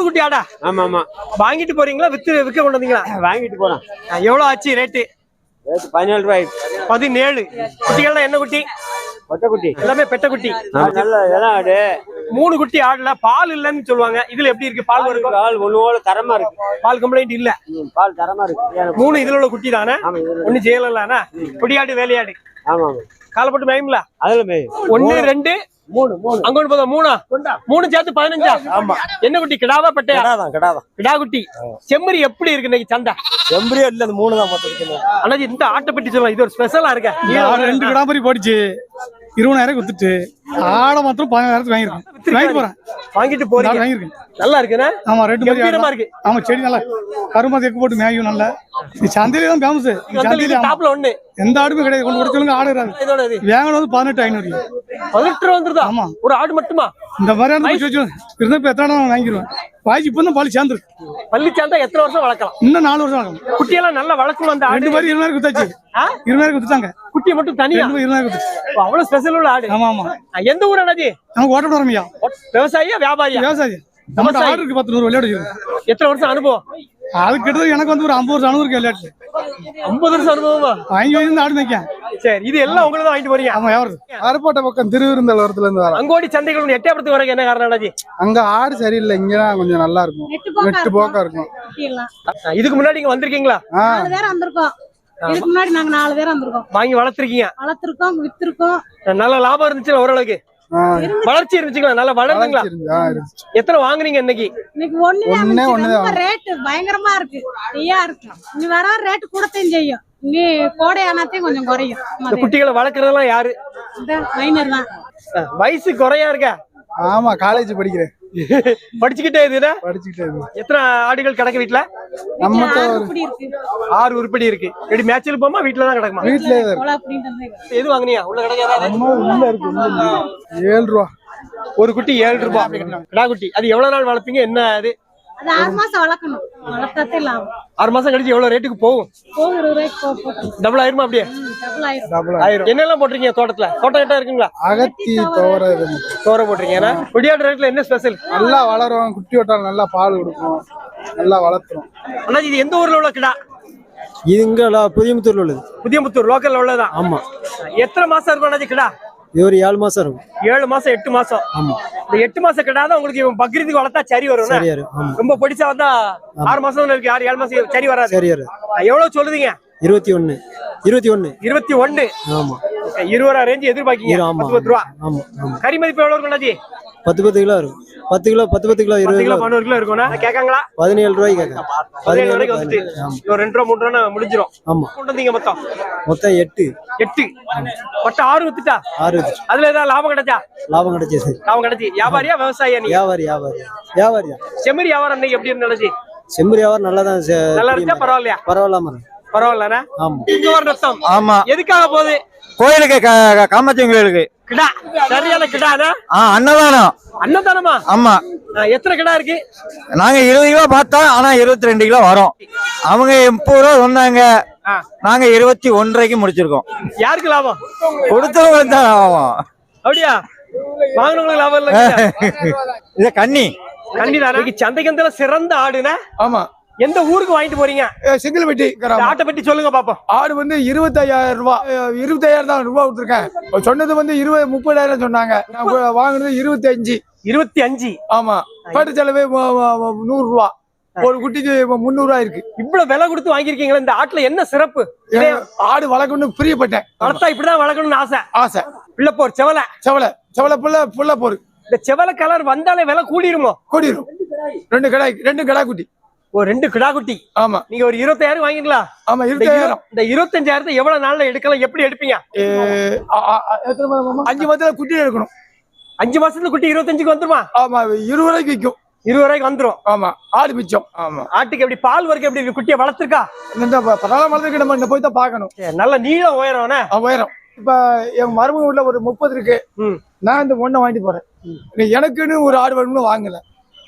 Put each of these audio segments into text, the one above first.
மூணு குட்டி ஆடா ஆமா ஆமா வாங்கிட்டு போறீங்களா? வித்து விற்க கொண்டு வந்தீங்களா? வாங்கிட்டு போறோம். எவ்வளவு ஆச்சு ரேட்டு? பதினேழு ரூபாய் பதினேழு. குட்டிகள்லாம் என்ன குட்டி? கொட்டைக்குட்டி எல்லாமே பெட்ட குட்டி. நல்ல இடம் ஆடு. மூணு குட்டி ஆடல பால் இல்லைன்னு சொல்லுவாங்க. இதுல எப்படி இருக்கு? பால் வரும் பால் ஒண்ணு போல தரமா இருக்கு. பால் கம்ப்ளைண்ட் இல்ல. பால் தரமா இருக்கு. மூணு இதுல உள்ள குட்டி தானே ஒண்ணு ஜெயலலானா குடியாடு வேலையாடு. ஆமா காலப்பட்டு மயம்ல அதுல மேய். ஒண்ணு ரெண்டு. மூணு மூணு. அங்க ஒண்ணு போதும் மூணா? மூணு சேர்த்து பதினஞ்சா? ஆமா. என்ன குட்டி கிடாவா பட்டையா? கடாதான் கடாதான். கிடா குட்டி. செம்மறி எப்படி இருக்கு இன்னைக்கு சந்தை? எம்பரியா இல்ல அந்த மூணு தான் மொத்தம் அண்ணாஜி இந்த ஆட்டை சொல்லலாம் இது ஒரு ஸ்பெஷலா இருக்க. ரெண்டு கிடா மாதிரி போட்டுச்சு. இருபதாயிரம் வித்துட்டு ஆடை மாத்திரம் பதினாயிரத்துக்கு வாங்கியிருக்கேன் வாங்கிட்டு போறேன். வாங்கிட்டு ஆடு வாங்கியிருக்கேன். நல்லா இருக்குண்ணா? ஆமா ரெண்டு மாதிரி இருக்கு. ஆமா செடி நல்லா கருமா தெக்கு போட்டு மேயும் நல்லா. சந்தையில தான் ஃபேமஸ் சந்தையில. டாப்ல ஒண்ணு. எந்த ஆடுமே கிடையாது. கொண்டு கொடுத்தவங்க ஆடு இராது இதோட இது. வேங்கணும் வந்து பதினெட்டு ஐநூறு. பதினெட்டு வந்துருதா? ஆமா. ஒரு ஆடு மட்டுமா? இந்த மாதிரி ஆடு வச்சு வச்சு இருந்தா இப்ப எத்தனை ஆடு வாங்கிடுவேன்? பாய்ச்சி இப்போ தான் பால் சேர்ந்துருக்கு பள்ளி சாந்தா எத்தனை வருஷம் வளர்க்கலாம்? இன்னும் நாலு வருஷம் ஆகும். குட்டியெல்லாம் நல்லா வளர்க்கணும் அந்த ஆடு. ரெண்டு மாதிரி இருபதாயிரம் குத்தாச்சு? இருபதாயிரம் குத்துட்டாங்க. குட்டி மட்டும் தனியா? ரெண்டு குத்துச்சு. ஓ, அவ்வளவு ஸ்பெஷல் உள்ள ஆடு. ஆமா ஆமா. எந்த ஊர் அண்ணாஜி நமக்கு ஓட்ட வரமையா விவசாயியா வியாபாரியா? விவசாயி. நம்மகிட்ட ஆடு இருக்கு பத்து நூறு விளையாடு இருக்கு எத்தனை வருஷம் அனுபவம்? அது கிட்டத்தட்ட எனக்கு வந்து ஒரு ஐம்பது வருஷம் அனுபவம் விளையாட்டு. ஐம்பது வருஷம் அனுபவமா? வாங்கி வாங்கி ஆடு மேய்க்கேன் சரி இது எல்லாம் உங்களுக்கு தான் வாங்கிட்டு போறீங்க? ஆமா வியாபாரம் அருப்போட்டை பக்கம் திருவிருந்தலவரத்துல இருந்து வரேன். அங்கோடி சந்தைகள் எட்டயபுரத்துக்கு வரக்கு என்ன காரணம் அண்ணாஜி அங்க ஆடு சரியில்லை இங்கதான் கொஞ்சம் நல்லா இருக்கும். நெட்டு போக்கா இருக்கும். இதுக்கு முன்னாடி இங்க வந்திருக்கீங்களா? நாலு பேர் வந்திருக்கோம். இதுக்கு முன்னாடி நாங்க நாலு பேர் வந்திருக்கோம். வாங்கி வளர்த்துருக்கீங்க? வளர்த்திருக்கோம் வித்திருக்கோம். நல்ல லாபம் இருந்துச்சு ஓரளவுக்கு? வளர்ச்சி இருந்துச்சுங்களா? நல்லா இருந்துச்சு. எத்தனை வாங்குனீங்க இன்னைக்கு? ஒண்ணே ரேட்டு பயங்கரமா இருக்கு. ஐயா இருக்கு. இனி வர ரேட்டு கூடத்தையும் செய்யும். இனி கோடை ஆனாத்தையும் கொஞ்சம் குறையும். குட்டிகளை வளர்க்கறதெல்லாம் யாரு? மைனர் தான். வயசு குறையா இருக்க? ஆமா காலேஜ் படிக்கிறேன். படிச்சுக்கிட்டே இதுனா படிச்சுக்கிட்டே. எத்தனை ஆடுகள் கிடக்கு வீட்டுல நம்ம வீட்டுல ஆறு உருப்படி இருக்கு. எப்படி மேட்சில் போமா வீட்டுல தான் கிடக்குமா? அப்படின்றது எது வாங்குனியா? உள்ள கிடக்காத அம்மா உள்ள இருக்கு. ஏழு ரூபா. ஒரு குட்டி ஏழு ரூபாய் கிடா குட்டி. அது எவ்வளவு நாள் வளர்ப்பீங்க? என்ன அது? அது ஆறு மாசம் வளர்க்கணும் வளர்த்தாத்தே லாபம் ஆறு மாசம் கழிச்சு எவ்வளவு ரேட்டுக்கு போகும் போகும் இருபது ரூபாய்க்கு போ போட்டு டபுள் ஆயிருமா அப்படியே டபுள் ஆயிரும் டபுள் ஆயிரும் என்னெல்லாம் போட்டிருக்கீங்க தோட்டத்துல தோட்டம் கிட்ட இருக்குங்களா அகத்தி மட்டும். தோரை போட்டிருக்கீங்க ஏன்னா கொடியாடு ரேட்ல என்ன ஸ்பெஷல் நல்லா வளரும் குட்டி விட்டால் நல்லா பால் கொடுக்கும் நல்லா வளர்த்துரும் அண்ணா இது எந்த ஊர்ல உள்ள கிடா இது இங்க புதியமுத்தூர்ல உள்ளது புதியமுத்தூர் லோக்கல்ல உள்ளதான் ஆமா எத்தனை மாசம் இருக்கும் அண்ணாச்சி கிடா இது ஒரு ஏழு மாசம் இருக்கும். ஏழு மாசம் எட்டு மாசம். ஆமா. இந்த எட்டு மாசம் கிடா தான் உங்களுக்கு இவன் பக்ரீத்துக்கு வளர்த்தா சரி வரும். ஆமா. ரொம்ப பிடிச்சா வந்தா ஆறு மாசம் இருக்கு? ஆறு ஏழு மாசம் சரி வராது. இருக்கும் எவ்வளவு சொல்லுதீங்க? இருபத்தி ஒண்ணு. இருபத்தி ஒண்ணு. இருபத்தி ஒண்ணு. ஆமா. இருபது ரேஞ்சு எதிர்பார்க்கீங்க. பத்து பத்து ரூபா. ஆமா கறி மதிப்பு எவ்வளவு இருக்கும் பத்து பத்து கிலோ இருக்கும். பத்து கிலோ பத்து பத்து கிலோ இருபது கிலோ கிலோ. பதினோரு கிலோ இருக்கும்னா கேட்காங்களா? பதினேழு ரூபாய்க்கு கேட்க பதினேழு வரைக்கும் வந்துட்டு. ரெண்டு ரூபா மூணு ரூபா முடிஞ்சிரும். ஆமா. கொண்டு வந்தீங்க மொத்தம். மொத்தம் எட்டு. எட்டு. மொத்தம் ஆறு வித்துட்டா? ஆறு அதுல ஏதாவது லாபம் கிடைச்சா? லாபம் கிடைச்சது லாபம் கிடைச்சி. வியாபாரியா விவசாயியா நீ? வியாபாரி வியாபாரி. வியாபாரி தான் செம்மறி வியாபாரம் இன்னைக்கு எப்படி இருந்துச்சு செம்பரி வியாபாரம் நல்லா தான் நல்லா இருந்துச்சா? பரவாயில்லையா? பரவாயில்லாம. பரவாயில்லண்ணா. ஆமா. இங்க ஒரு ரத்தம் ஆமா. எதுக்காக போகுது? கோயிலுக்கு காமாட்சி கோயிலுக்கு. கிடா. சரியான கிடானா ஆ அன்னதானம். அன்னதானமா? ஆமா. எத்தனை கிடா இருக்கு? நாங்க இருபது கிலோ பார்த்தோம் ஆனா இருபத்தி ரெண்டு கிலோ வரும். அவங்க முப்பது ரூபா சொன்னாங்க. நாங்க இருபத்தி ஒன்றரைக்கு முடிச்சிருக்கோம். யாருக்கு லாபம்? கொடுத்தவங்களுக்கு தான் ஆகும் அப்படியா? வாங்கினவங்களுக்கு லாபம் இல்ல இது கன்னி. கண்டிதானா சந்தைக்கு வந்து சிறந்த ஆடுனா ஆமா. எந்த ஊருக்கு வாங்கிட்டு போறீங்க? இந்த கிராமம் ஆட்டை பத்தி சொல்லுங்க பாப்போம். ஆடு வந்து இருபத்தையாயிரம் ரூபாய் இருபத்தாயிரம் தான் ரூபாய் கொடுத்துருக்கேன். சொன்னது வந்து இருபது முப்பதாயிரம் சொன்னாங்க. வாங்குனது இருபத்தி அஞ்சு இருபத்தி அஞ்சு ஆமா. பட்டு செலவு நூறு ரூபா ஒரு குட்டிக்கு முந்நூறு ரூபாய் இருக்கு. இவ்வளவு விலை கொடுத்து வாங்கிருக்கீங்களா இந்த ஆட்டுல என்ன சிறப்பு? ஆடு வளர்க்கணும்னு பிரியப்பட்டேன். வளர்த்தா இப்படிதான் வளர்க்கணும்னு ஆசை. ஆசை. பிள்ளை போர் செவலை. செவலை. செவலை புள்ள புள்ள போரு. இந்த செவலை கலர் வந்தாலே விலை கூடிருமோ? கூடிரும். ரெண்டு கடை ரெண்டு கடா குட்டி. ஒரு ரெண்டு கிடா குட்டி. ஆமா. நீங்க ஒரு இருபத்தாயிரம் வாங்கிக்கலாம் ஆமா இந்த இருபத்தாயிரம். இரு- இந்த இருபத்தஞ்சாயிரத்தை எவ்வளவு நாள்ல எடுக்கலாம்? எப்படி எடுப்பீங்க? அஞ்சு மாதத்துல குட்டி எடுக்கணும். அஞ்சு மாசத்துல குட்டி இருபத்தஞ்சுக்கு வந்துருமா? ஆமா இருபது ரூபாய்க்கு விற்கும் இருபது ரூபாய்க்கு வந்துரும். ஆமா ஆடு மிச்சம். ஆமா. ஆட்டுக்கு எப்படி பால் வரைக்கும் எப்படி? குட்டியை வளர்த்துருக்கா? இந்த ப- பதினாலாம் மாதத்துக்கு நம்ம இந்த போய் தான் பார்க்கணும். சரி, நல்ல நீளம் உயரம்னா உயரம். இப்ப என் மருமக வீட்டுல ஒரு முப்பது இருக்கு. நான் இந்த ஒண்ணை வாங்கிட்டு போறேன். எனக்குன்னு ஒரு ஆடு வேணும்னு வாங்கல.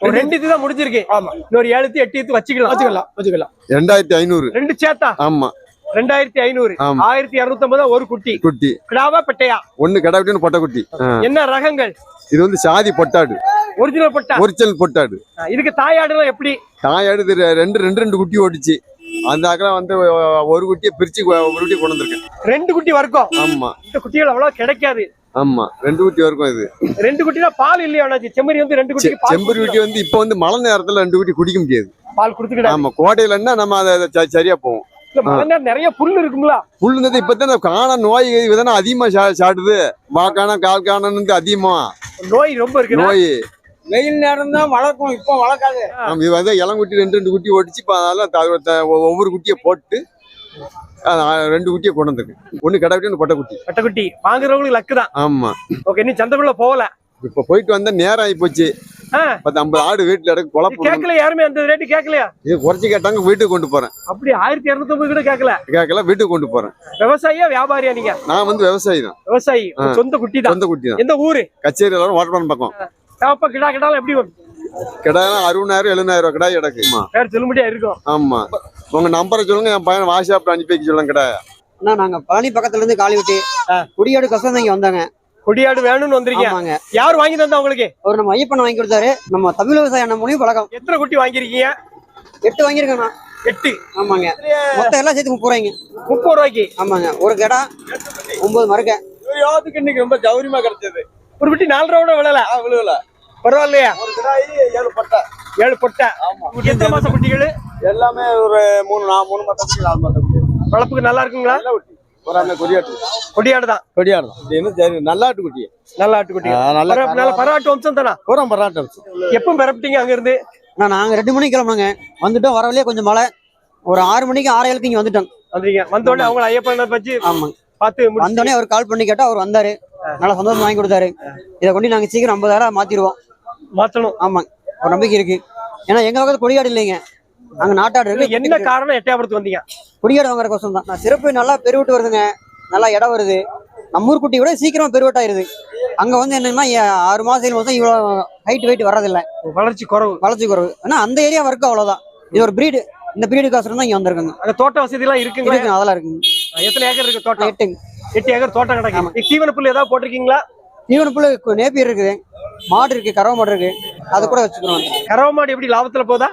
ஒரு ரெண்டு இது தான் முடிஞ்சிருக்கு. ஆமா. இன்னொரு ஏழுத்து எட்டு இது வச்சுக்கலாம். வச்சுக்கலாம் வச்சுக்கலாம். ரெண்டாயிரத்தி ஐநூறு. ரெண்டு சேத்தா? ஆமா. ரெண்டாயிரத்தி ஐநூறு. ஆயிரத்தி இருநூத்தி ஒரு குட்டி. குட்டி. கிடாவா பெட்டையா? ஒண்ணு கடை குட்டி பொட்டை குட்டி. என்ன ரகங்கள்? இது வந்து சாதி பொட்டாடு. ஒரிஜினல் பொட்டா? ஒரிஜினல் பொட்டாடு. இதுக்கு தாயாடுலாம் எப்படி? தாயாடு ரெண்டு ரெண்டு ரெண்டு குட்டி ஓடிச்சு. அந்த அக்கறம் வந்து ஒரு குட்டியை பிரிச்சு ஒரு குட்டியை கொண்டு வந்திருக்கேன். ரெண்டு குட்டி வர்க்கம்? ஆமா. இந்த குட்டிகள் அவ்வளவு கிடைக்காது. ஆமா ரெண்டு குட்டி வரைக்கும் இது. ரெண்டு குட்டினா பால் இல்லையா அண்ணாச்சி? செம்மறி வந்து ரெண்டு பால் செம்பரி குட்டி வந்து இப்ப வந்து மழை நேரத்துல ரெண்டு குட்டி குடிக்க முடியாது. பால் கொடுத்துக்கிட்டா? ஆமா கோடையிலன்னா நம்ம அதை சரியா போவோம். நிறைய புல் இருக்குங்களா? புல் வந்து இப்பதான் காண நோய் இதனா அதிகமா சா- சாட்டுது. வாக்கான கால் காணன்னு அதிகமா. நோய் ரொம்ப இருக்கு நோய். வெயில் நேரம் தான் வளர்க்கும் இப்போ வளர்க்காது. இது வந்து இளங்குட்டி ரெண்டு ரெண்டு குட்டி ஓடிச்சு இப்ப அதனால ஒவ்வொரு குட்டியை போட்டு ரெண்டு குட்டியை கொண்டு வந்திருக்கு. ஒண்ணு கடை குட்டி ஒன்று பொட்டை குட்டி. குட்டி வாங்குறவங்களுக்கு லக்கு தான். ஆமா. ஓகே நீ சந்தைக்குள்ள போகல. இப்ப போயிட்டு வந்தா நேரம் ஆகி போச்சு. பத்து ஐம்பது ஆடு வீட்டுல குழப்பம் கேட்கல யாருமே அந்த ரேட்டு கேட்கலையா? இது குறைச்சு கேட்டாங்க வீட்டுக்கு கொண்டு போறேன். அப்படி ஆயிரத்தி இருநூத்தி கூட கேட்கல. கேட்கல வீட்டுக்கு கொண்டு போறேன். விவசாயியா வியாபாரியா நீங்க? நான் வந்து விவசாயி தான். விவசாயி. சொந்த குட்டி தான். சொந்த குட்டி தான். எந்த ஊரு? கச்சேரி எல்லாரும் வாட்டர்மேன் பக்கம். கிடா கிடாலும் எப்படி கிடாய் அறுபதாயிரம் எழுபதாயிரம் ரூபாய் கிடாய் கிடக்கு. ஆமா. பேர் சொல்ல முடியா இருக்கும். ஆமா. உங்க நம்பரை சொல்லுங்க என் பையன் வாட்ஸ்அப்ல அனுப்பி வைக்க சொல்லுங்க கிடாய் அண்ணா நாங்க பழனி பக்கத்துல இருந்து காலி வெட்டி குடியாடு கசம் இங்க வந்தாங்க. கொடியாடு வேணும்னு வந்திருக்கீங்க. ஆமாங்க. யார் வாங்கி தந்தா உங்களுக்கு? அவர் நம்ம ஐயப்பன் வாங்கி கொடுத்தாரு. நம்ம தமிழ் விவசாய அண்ணன் மூலியம் பழக்கம். எத்தனை குட்டி வாங்கிருக்கீங்க எட்டு வாங்கியிருக்கேண்ணா எட்டு. ஆமாங்க. மொத்தம் எல்லாம் சேர்த்து முப்பது ரூபாய்ங்க. முப்பது ரூபாய்க்கு? ஆமாங்க. ஒரு கடா ஒன்பது மறுக்க யாத்துக்கு இன்னைக்கு ரொம்ப சௌரியமா கிடைச்சது. ஒரு குட்டி நாலு ரூபா விழல. விழுவல. பரவாயில்லையா. ஏழு பட்டை. ஏழு பொட்டை. எத்தனை மாச குட்டிகள்? எல்லாமே ஒரு மூணு நா மூணு மாதத்துக்கு நாலு மாதத்துக்கு வளர்ப்புக்கு நல்லா இருக்குங்களா? நல்ல கொடியாட்டு கொடியாடு தான். கொடியாடு தான். அப்படின்னு சரி நல்லாட்டு குட்டி. நல்ல ஆட்டுக்குட்டி நல்ல நல்ல பராட்டு வம்சம் தானா? பராட்டம் எப்போ பெறப்பிட்டீங்க அங்க இருந்து அண்ணா நாங்க ரெண்டு மணிக்கு கிளம்புனோங்க. வந்துட்டோம் வரவழையே கொஞ்சம் மழை. ஒரு ஆறு மணிக்கு ஆறு ஏழுக்கு இங்க வந்துட்டோம். வந்தீங்க. வந்த உடனே அவங்க ஐயப்பனை பத்தி ஆமாங்க பார்த்து வந்தோடனே அவர் கால் பண்ணி கேட்டா அவர் வந்தாரு. நல்லா சந்தோஷம் வாங்கி கொடுத்தாரு. இதை கொண்டு நாங்க சீக்கிரம் ஐம்பதாயிரம் மாத்திடுவோம். மாத்தணும். ஆமாங்க ஒரு நம்பிக்கை இருக்கு. ஏன்னா எங்க பக்கத்துல கொடியாடு இல்லைங்க. அங்க நாட்டாடு இருக்கு. என்ன காரணம் எட்டையாபுரத்து வந்தீங்க? கொடியாடு வாங்குற கோசம் தான். நான் சிறப்பு நல்லா பெருவிட்டு வருதுங்க. நல்லா இடம் வருது. நம்ம ஊர் குட்டி விட சீக்கிரமா பெருவட்டாயிருது. அங்க வந்து என்னன்னா ஆறு மாசம் ஏழு மாசம் இவ்வளவு ஹைட் வெயிட் வர்றதில்ல. வளர்ச்சி குறவு. வளர்ச்சி குறைவு. ஆனா அந்த ஏரியா வர்க்கு அவ்வளவுதான். இது ஒரு பிரீடு இந்த பிரீடு காசு தான் இங்க வந்திருக்காங்க. அங்க தோட்ட வசதி எல்லாம் இருக்குங்க அதெல்லாம் இருக்குங்க. எத்தனை ஏக்கர் இருக்கு தோட்டம்? எட்டுங்க. எட்டு ஏக்கர் தோட்டம் கிடக்கு. தீவன புல் ஏதாவது போட்டிருக்கீங்களா? தீவன புல்லு நேப்பியர் இருக்குது. மாடு இருக்கு கறவை மாடு இருக்கு. அது கூட வச்சுக்கிறோம் கறவை மாடு எப்படி லாபத்துல போதா?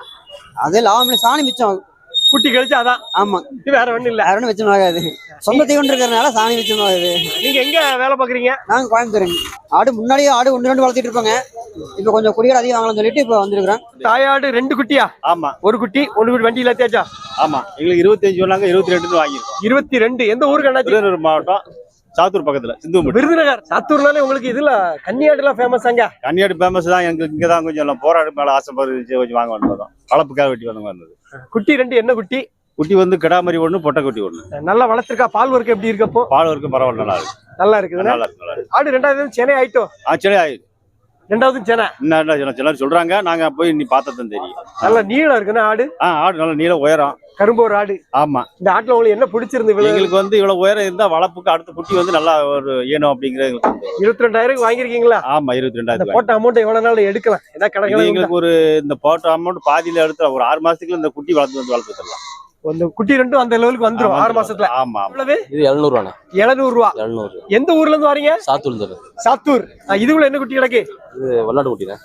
அது லாபம் சாணி மிச்சம் ஆகும். குட்டி கழிச்சு அதான் ஆமா. இது வேற ஒண்ணும் இல்ல. வேற மிச்சம் ஆகாது. சொந்த தீவனம் இருக்கிறதுனால சாணி மிச்சம் ஆகுது. நீங்க எங்க வேலை பாக்குறீங்க? நாங்க கோயம்புத்தூருங்க. ஆடு முன்னாடியே ஆடு ஒன்று ரெண்டு வளர்த்திட்டு இருப்பாங்க. இப்போ கொஞ்சம் குடியாடு அதிகம் வாங்கலாம்னு சொல்லிட்டு இப்போ வந்திருக்கிறோம். தாயாடு ரெண்டு குட்டியா? ஆமா. ஒரு குட்டி ஒன்று குட்டி வண்டியில தேச்சா ஆமா. எங்களுக்கு இருபத்தஞ்சு சொன்னாங்க இருபத்தி ரெண்டு வாங்கியிருக்கோம். இருபத்தி ரெண்டு. எந்த ஊருக்கு விருதுநகர் மாவட்டம். சாத்தூர் பக்கத்துல சிந்தும்பட்டி விருதுநகர் சாத்தூர்னாலே உங்களுக்கு இதுல கன்னியாடு எல்லாம் ஃபேமஸ் அங்க? கன்னியாடி ஃபேமஸ் தான் எங்களுக்கு இங்க தான் கொஞ்சம் எல்லாம் போராடு மேல ஆசைப்படுறது கொஞ்சம் வாங்க வந்தோம் வளப்புக்காக வெட்டி வந்தவங்க வந்தது குட்டி ரெண்டு என்ன குட்டி? குட்டி வந்து கிடாமரி ஒண்ணு பொட்டை குட்டி ஒண்ணு. நல்லா வளர்த்திருக்கா? பால் ஒர்க் எப்படி இருக்கப்போ பால் வரைக்கும் பரவாயில்ல நல்லா இருக்கு. நல்லா இருக்குதுண்ணா நல்லா இருக்கு ஆடு ரெண்டாவது சென்னை ஆயிட்டோம் ஆ சரி ஆயிடுது ரெண்டாவது இன்னும் என்ன சில- சிலர் சொல்றாங்க. நாங்க போய் நீ பார்த்ததான் தெரியும். நல்ல நீளம் இருக்குண்ணா ஆடு? ஆ ஆடு நல்ல நீளம் உயரம். கரும்பு ஒரு ஆடு. ஆமா. இந்த ஆட்டுல உங்களுக்கு என்ன பிடிச்சிருந்து எங்களுக்கு வந்து இவ்வளவு உயரம் இருந்தா வளப்புக்கு அடுத்த குட்டி வந்து நல்லா ஒரு ஏனும் அப்படிங்கிறது இருபத்தி ரெண்டாயிரம் வாங்கிருக்கீங்களா ஆமா இருபத்தி இந்த ரெண்டாயிரத்து போட்ட அமௌண்ட் எவ்வளவு நாள் எடுக்கலாம்? ஏதாவது கணக்கு எங்களுக்கு ஒரு இந்த போட்ட அமௌண்ட் பாதியில எடுத்து ஒரு ஆறு மாசத்துக்குள்ள இந்த குட்டி வளர்த்து வந்து வளர்த்து தரலாம். இந்த குட்டி ரெண்டும் அந்த லெவலுக்கு வந்துரும் ஆமா, ஆறு மாசத்துல. ஆமா எவ்வளவு? இது எழுநூறுவாண்ணா. எழுநூறு ரூபா எழுநூறு. எந்த ஊர்ல இருந்து வரீங்க? சாத்தூர். தரு சாத்தூர் இதுக்குள்ள என்ன குட்டி கிடக்கு? இது வெள்ளாட்டு குட்டிண்ணே.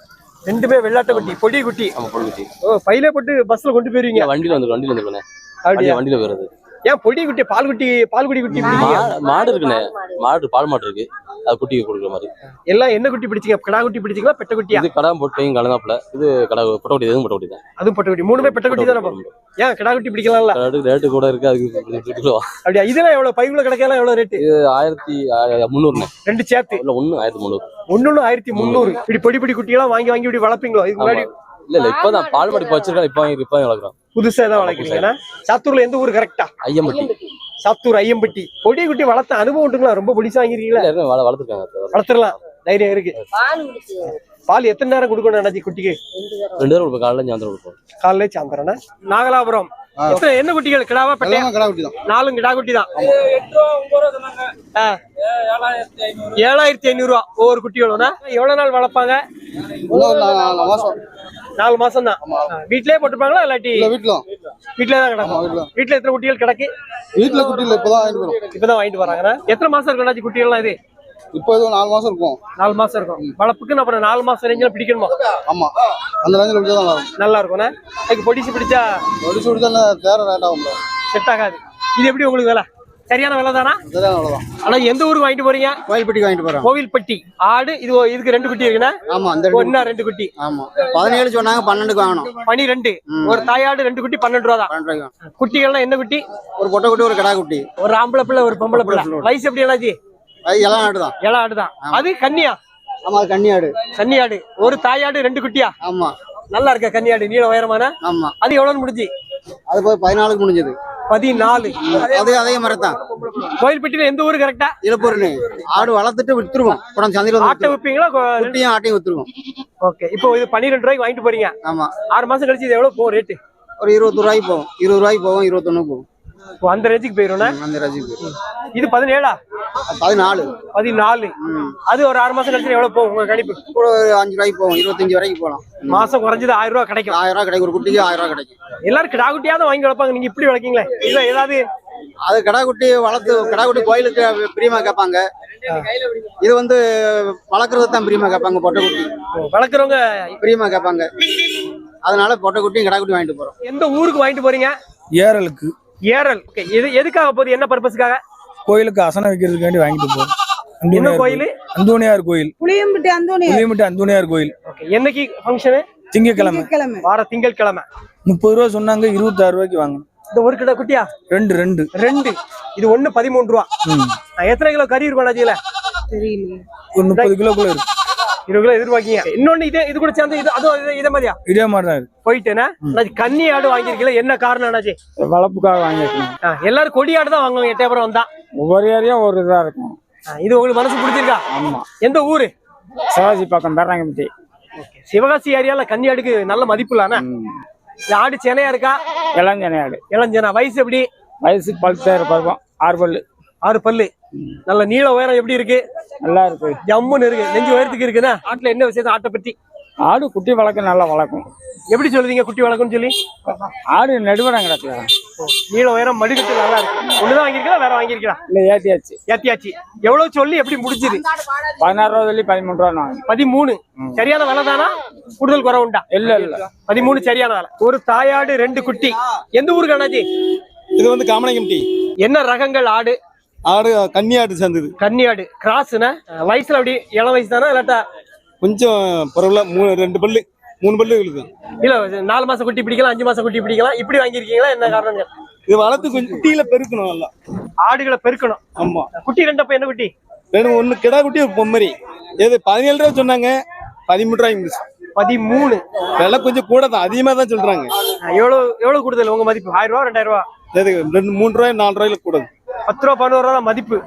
ரெண்டுமே வெள்ளாட்ட குட்டி பொடி குட்டி. ஆமா பொடி குட்டி. ஓ பையில போட்டு பஸ்ல கொண்டு போயிருவீங்க. வண்டியில வந்து வண்டியில அப்படியா? வண்டியில போயிருது ஏன் பொடி குட்டி பால் குட்டி பால் குடி குட்டி மாடு இருக்குண்ணே. மாடு பால் மாடு இருக்கு. அது குட்டி கொடுக்குற மாதிரி. எல்லாம் என்ன குட்டி பிடிச்சீங்க? கடா குட்டி பிடிச்சீங்களா பெட்ட குட்டியா? இது கடா போட்டையும் கலந்தாப்புல இது கடா பொட்டை குட்டி எதுவும் பொட்டை குட்டி தான். அதுவும் பெட்ட குட்டி. மூணுமே பெட்ட குட்டி தானே ஏன் கடா குட்டி பிடிக்கலாம்ல? ரேட்டு கூட இருக்கு அதுக்கு கிலோ அப்படியா? இதெல்லாம் எவ்வளவு? பைக்குள்ள கிடைக்கலாம் எவ்வளவு ரேட்டு? ஆயிரத்தி ஆ- முந்நூறுண்ணே. ரெண்டு சேர்த்து. இல்ல ஒண்ணு ஆயிரத்தி முந்நூறு. ஒன்னொன்னு ஆயிரத்தி முந்நூறு. இப்படி பொடி பொடி குட்டியெல்லாம் வாங்கி வாங்கி இப்படி வளர்ப்பீங்களோ? இதுக்கு முன்னாடி இல்ல இல்ல இப்பதான் பால் மாடு இப்ப வச்சிருக்கேன் இப்ப வாங்கி இப்ப வாங்கி வளர்க்குறோம். புதுசா தான் வளர்க்குறீங்கன்னா சாத்தூர்ல எந்த ஊர் கரெக்டா ஐயம்பட்டி. சாத்தூர் ஐயம்பட்டி. பொடி குட்டி வளர்த்த அனுபவம் உண்டுங்களா? ரொம்ப பொடிசா வாங்கிருக்கீங்களா? வளர்த்துருக்காங்க வளர்த்துடலாம். தைரியம் இருக்கு. பால் எத்தனை நேரம் கொடுக்கணும் அண்ணாச்சி குட்டிக்கு? ரெண்டு பேரும். கொடுப்போம் காலையில சாயந்தரம் கொடுப்போம். காலையில சாயந்தரம் நாகலாபுரம். எத்தனை- என்ன குட்டிகள்? கிடாவா பெட்டையா? கடை குட்டி தான். நாலும் கிடா குட்டி தான். ஏழாயிரத்தி ஐநூறு. ரூபா. ஒவ்வொரு குட்டிகளும் எவ்வளவு நாள் வளர்ப்பாங்க? நாலு மாசம் தான் வீட்லயே போட்டுப்பாங்களா இல்லாட்டி வீட்டுல வீட்லயே தான் கிடக்கும்? வீட்ல எத்தனை குட்டிகள் கிடக்கு? வீட்டுல குட்டி இல்ல இப்பதான் வாங்கிட்டு இப்பதான் வாங்கிட்டு வராங்கண்ணா. எத்தனை மாசம் இருக்கு அண்ணாச்சி குட்டிகள்லாம் இது? இப்போ இது நாலு மாசம் இருக்கும். நாலு மாசம் இருக்கும். வளர்ப்புக்குன்னு அப்புறம் நாலு மாசம் ரேஞ்சில் பிடிக்கணுமா? ஆமா. அந்த ரேஞ்சில் பிடிச்சா தான் வரும். நல்லா இருக்கும்ண்ணே. அதுக்கு பொடிச்சு பிடிச்சா? பிடிச்சா தேர ரேட் ஆகும் செட் ஆகாது. இது எப்படி உங்களுக்கு விலை? சரியான விலை தானா சரியான அவ்வளோதான் ஆனா எந்த ஊருக்கு வாங்கிட்டு போறீங்க? கோயில்பட்டி வாங்கிட்டு போறோம். கோவில்பட்டி. ஆடு இது இதுக்கு ரெண்டு குட்டி இருக்குண்ணா? ஆமா அந்த ஒன்னா ரெண்டு குட்டி. ஆமா. பதினேழு சொன்னாங்க பன்னெண்டுக்கு வாங்கணும். பனிரெண்டு. ஒரு தாயாடு ரெண்டு குட்டி பன்னெண்டு ரூபா தான் குட்டிகள்லாம் என்ன குட்டி? ஒரு கொட்டை குட்டி ஒரு கடா குட்டி. ஒரு ஆம்பளை பிள்ளை ஒரு பொம்பளை பிள்ளை. வயசு எப்படி என்னாச்சு இளம் நாடு தான் இளம் ஆடுதான். அது கன்னியா? ஆமா அது கன்னி ஆடு. கன்னி ஆடு. ஒரு தாயாடு ரெண்டு குட்டியா? ஆமா. நல்லா இருக்க கன்னியாடு நீள உயரமான? ஆமா. அது எவ்வளவு முடிஞ்சு அது போய் பதினாலுக்கு முடிஞ்சது. பதினாலு. அது அதே மாதிரி தான் கோயில்பட்டியில எந்த ஊரு கரெக்டா இழுப்பூர்னு ஆடு வளர்த்துட்டு வித்துருவோம். உடனே சந்தையில ஆட்டை விப்பீங்களா? குட்டியும் ஆட்டையும் வித்துருவோம். ஓகே. இப்போ இது பன்னிரெண்டு ரூபாய்க்கு வாங்கிட்டு போறீங்க. ஆமா. ஆறு மாசம் கழிச்சு இது எவ்வளவு போகும் ரேட்டு ஒரு இருபத்தி ரூபாய்க்கு போகும். இருபது ரூபாய்க்கு போகும் இருபத்தொன்னு போகும். அந்த ரேஞ்சுக்கு போயிரும்னா? அந்த ரசிக்கு இது பதினேழா? பதினாலு. பதினாலு. அது ஒரு ஆறு மாசம் கழிச்சு எவ்வளவு போகும் உங்க கணிப்பு? ஒரு அஞ்சு ரூபாய்க்கு போகும். இருபத்தஞ்சு வரைக்கும் போகலாம். மாசம் குறைஞ்சது ஆயிரம் ரூபாய் கிடைக்கும். ஆயிரம் ரூபாய் கிடைக்கும். ஒரு குட்டிக்கு ஆயிரம் ரூபாய் கிடைக்கும். எல்லாரும் கிடா குட்டியாவது வாங்கி வளர்ப்பாங்க. நீங்க இப்படி வளர்க்கீங்களே? இல்ல ஏதாவது அது கடா குட்டி வளர்த்து கடா குட்டி கோயிலுக்கு பிரியமா கேட்பாங்க. இது வந்து வளர்க்குறது தான் பிரியமா கேட்பாங்க பொட்டை குட்டி வளர்க்குறவங்க பிரியமா கேட்பாங்க. அதனால பொட்டை குட்டியும் கடா குட்டி வாங்கிட்டு போறோம். எந்த ஊருக்கு வாங்கிட்டு போறீங்க? ஏரலுக்கு. ஏரல். ஓகே எது எதுக்காக போகுது? என்ன பர்பஸ்க்காக கோயிலுக்கு அசனம் வைக்கிறதுக்காண்டி வாங்கிட்டு போறோம் என்ன கோயில்? அந்தோணியார் கோயில். புளியம்பட்டி கோயில். ஓகே என்னைக்கு ஃபங்க்ஷனு திங்கக்கிழமை கிழமை வார திங்கட்கிழமை. முப்பது ரூபா சொன்னாங்க இருபத்தாறு ரூபாய்க்கு வாங்கணும். இந்த ஒரு கிலோ குட்டியா? ரெண்டு ரெண்டு. ரெண்டு. இது ஒண்ணு பதிமூணு ரூபா. எத்தனை கிலோ கறி இருக்கும் அண்ணாச்சியில? தெரியலையே. ஒரு முப்பது கிலோக்குள்ள இருக்கு இருபது கிலோ எதிர்பார்க்கீங்க இன்னொன்னு இதே இது கூட சேர்ந்து இது அதுவும் இதே- இதே மாதிரியா? இதே மாதிரி தான் போயிட்டேன்னா கன்னி ஆடு வாங்கியிருக்கீங்களா? என்ன காரணம் அண்ணாச்சி? வளர்ப்புக்காக வாங்கியிருக்கோம். ஆ, எல்லாரும் கொடி ஆடு தான் வாங்குவாங்க எட்டயபுரம் வந்தா. ஒவ்வொரு ஏரியா ஒரு இதா இருக்கும். இது உங்களுக்கு மனசு பிடிச்சிருக்கா? ஆமா. எந்த ஊரு? சிவாஜி பக்கம் பேராங்கம்பட்டி. சிவகாசி ஏரியால கன்னி ஆடுக்கு நல்ல மதிப்பு இல்ல இந்த ஆடு சென்னையா இருக்கா? இளஞ்சனையாடு இளஞ்சனா. வயசு எப்படி? வயசு பழுத்தாயிரம் பருவம் ஆறு பல்லு. ஆறு பல்லு. நல்ல நீள உயரம் எப்படி இருக்கு? நல்லா இருக்கு. ஜம்முன்னு இருக்கு. நெஞ்சு உயரத்துக்கு இருக்குன்னா ஆட்டுல என்ன விஷயம் ஆட்டை பத்தி? ஆடு குட்டி வளர்க்க நல்லா வளர்க்கும். எப்படி சொல்லுவீங்க குட்டி வளர்க்கும்னு சொல்லி? ஆடு நடுவரம் கிடக்கல நீள உயரம் மடிக்கட்டு நல்லா இருக்கு. ஒண்ணுதான் வாங்கியிருக்கா வேற வாங்கியிருக்கா இல்ல ஏத்தியாச்சு. ஏத்தியாச்சு. எவ்வளவு சொல்லி எப்படி முடிஞ்சது? பதினாறு ரூபா சொல்லி பதிமூணு ரூபா வாங்க பதிமூணு. சரியான விலை தானா? கூடுதல் குறை உண்டா? இல்ல இல்ல. பதிமூணு சரியான விலை. ஒரு தாயாடு ரெண்டு குட்டி. எந்த ஊருக்கு அண்ணாச்சி இது வந்து காமனகம்டி என்ன ரகங்கள் ஆடு? ஆடு கன்னியாடு சேர்ந்தது. கன்னி ஆடு. கிராஸ்னா வயசுல அப்படி இளம் வயசு தானே இல்லாட்டா? கொஞ்சம் பரவாயில்ல மூணு ரெண்டு பல்லு மூணு பல்லு இருக்குது இல்ல நாலு மாசம் குட்டி பிடிக்கலாம் அஞ்சு மாசம் குட்டி பிடிக்கலாம் இப்படி வாங்கியிருக்கீங்களா என்ன காரணம் இது வளர்த்து கொஞ்சம் குட்டியில பெருக்கணும் நல்லா. ஆடுகளை பெருக்கணும். ஆமா. குட்டி ரெண்டப்ப என்ன குட்டி? ரெண்டு ஒண்ணு கிடா குட்டி ஒரு பொம்மரி. இது பதினேழு ரூபா சொன்னாங்க பதிமூணு ரூபாய்க்கு முடிச்சு பதிமூணு. விலை கொஞ்சம் கூட தான் அதிகமா தான் சொல்றாங்க. எவ்வளவு எவ்வளவு கூடுதல் உங்க மதிப்பு? ஆயிரம் ரூபா ரெண்டாயிரம் ரூபா? மூணு ரூபாய் நாலு ரூபாயில கூட பத்து ரூபா பதினோரு ரூபா மதிப்பு.